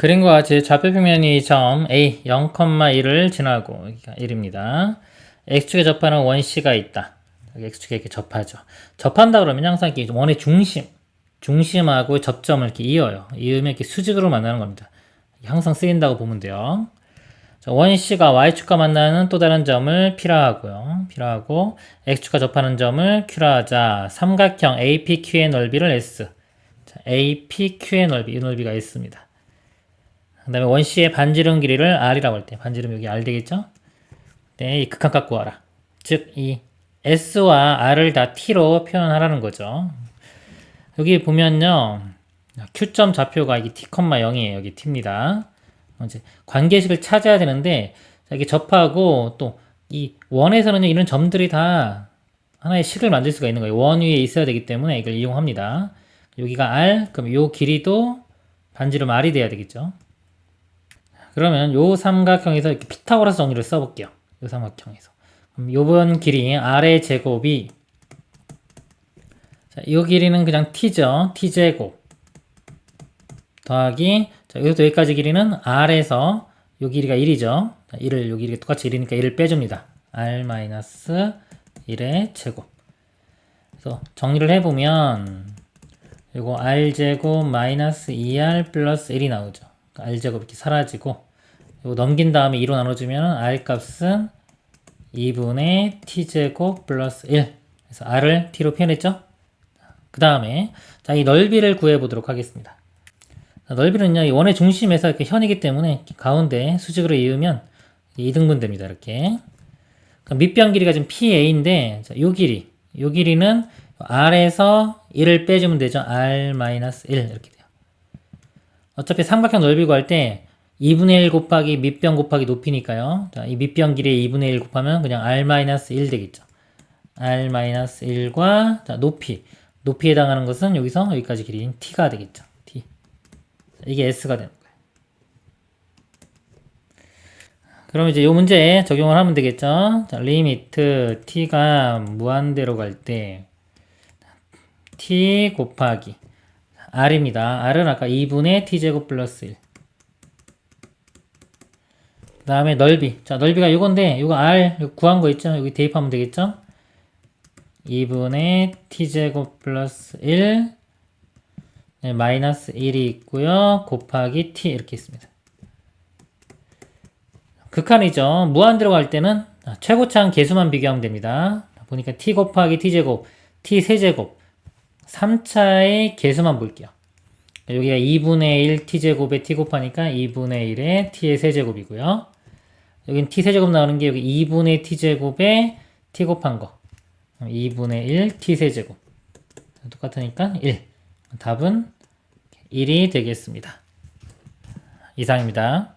그림과 같이 좌표평면이 점 A 0,1을 지나고 여기가 1입니다. X축에 접하는 원C가 있다. X축에 이렇게 접하죠. 접한다 그러면 항상 이렇게 원의 중심, 중심하고 접점을 이렇게 이어요. 이으면 이렇게 수직으로 만나는 겁니다. 항상 쓰인다고 보면 돼요. 자, 원C가 Y축과 만나는 또 다른 점을 P라 하고요. P라 하고 X축과 접하는 점을 Q라 하자. 삼각형 APQ의 넓이를 S. 자, APQ의 넓이, 이 넓이가 S입니다. 그 다음에 원C의 반지름 길이를 R이라고 할 때, 반지름 여기 R 되겠죠? 네, 이 극한값 구하라. 즉, 이 S와 R을 다 T로 표현하라는 거죠. 여기 보면요. Q점 좌표가 이게 T, 0이에요. 여기 T입니다. 이제 관계식을 찾아야 되는데, 자, 이게 접하고 또 이 원에서는 이런 점들이 다 하나의 식을 만들 수가 있는 거예요. 원 위에 있어야 되기 때문에 이걸 이용합니다. 여기가 R, 그럼 요 길이도 반지름 R이 돼야 되겠죠. 그러면 요 삼각형에서 이렇게 피타고라스 정리를 써볼게요. 요 삼각형에서. 그럼 요번 길이 R의 제곱이 자, 요 길이는 그냥 T죠. T제곱 더하기 자, 여기서 여기까지 길이는 R에서 요 길이가 1이죠. 1을 요 길이가 똑같이 1이니까 1을 빼줍니다. R 마이너스 1의 제곱. 그래서 정리를 해보면 요거 r제곱 마이너스 2r 플러스 1이 나오죠. R제곱 이렇게 사라지고 요거 넘긴 다음에 2로 나눠주면 r 값은 2분의 t제곱 플러스 1 그래서 r을 t로 표현했죠. 그 다음에 자 이 넓이를 구해보도록 하겠습니다. 자, 넓이는요 이 원의 중심에서 이렇게 현이기 때문에 가운데 수직으로 이으면 2등분 됩니다. 이렇게 밑변 길이가 지금 PA인데 자, 요 길이 요 길이는 R에서 1을 빼주면 되죠. R-1 이렇게 돼요. 어차피 삼각형 넓이 구할 때 2분의 1 곱하기 밑변 곱하기 높이니까요. 자, 이 밑변 길이에 2분의 1 곱하면 그냥 R-1 되겠죠. R-1과 자, 높이. 높이에 해당하는 것은 여기서 여기까지 길이인 T가 되겠죠. T. 자, 이게 S가 되는 거예요. 그럼 이제 이 문제에 적용을 하면 되겠죠. 자, 리미트 t가 무한대로 갈 때 t 곱하기 r입니다. r은 아까 2분의 t제곱 플러스 1. 그 다음에 넓이. 자, 넓이가 이건데, 이거 r 구한 거 있죠? 여기 대입하면 되겠죠? 2분의 t제곱 플러스 1 네, 마이너스 1이 있고요. 곱하기 t 이렇게 있습니다. 극한이죠. 무한 들어갈 때는 최고차항 개수만 비교하면 됩니다. 보니까 t 곱하기 t제곱, t 세제곱 3차의 개수만 볼게요. 여기가 2분의 1 t제곱에 t 곱하니까 2분의 1에 t의 세제곱이고요. 여긴 t 세제곱 나오는 게 여기 2분의 t제곱에 t 곱한 거. 2분의 1 t 세제곱. 똑같으니까 1. 답은 1이 되겠습니다. 이상입니다.